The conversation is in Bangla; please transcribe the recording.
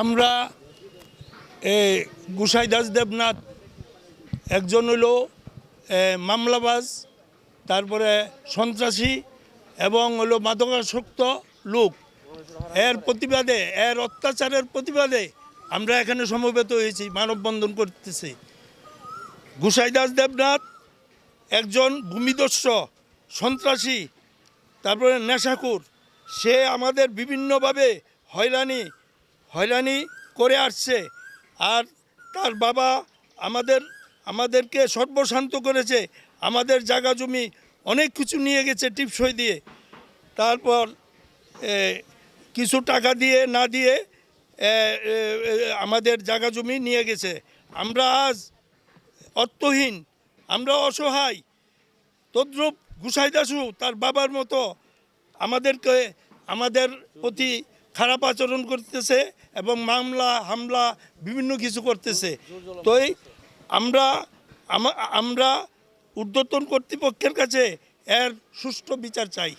আমরা এই গুসাইদাস দেবনাথ, একজন হইল মামলাবাজ, তারপরে সন্ত্রাসী এবং হলো মাদকাসক্ত লোক। এর প্রতিবাদে, এর অত্যাচারের প্রতিবাদে আমরা এখানে সমবেত হয়েছি, মানববন্ধন করতেছি। গুসাইদাস দেবনাথ একজন ভূমিদস্য, সন্ত্রাসী, তারপরে নেশাকুর সে আমাদের বিভিন্নভাবে হয়রানি হয়রানি করে আসছে। আর তার বাবা আমাদের, আমাদেরকে সর্বশান্ত করেছে। আমাদের জায়গা জমি অনেক কিছু নিয়ে গেছে টিপসই দিয়ে। তারপর কিছু টাকা দিয়ে না দিয়ে আমাদের জায়গা জমি নিয়ে গেছে। আমরা আজ অর্থহীন, আমরা অসহায়। তদ্রূপ গুসাইদাসু তার বাবার মতো আমাদেরকে, আমাদের প্রতি খারাপ আচরণ করতেছে এবং মামলা, হামলা, বিভিন্ন কিছু করতেছে। তো আমরা আমরা ঊর্ধ্বতন কর্তৃপক্ষের কাছে এর সুষ্ঠু বিচার চাই।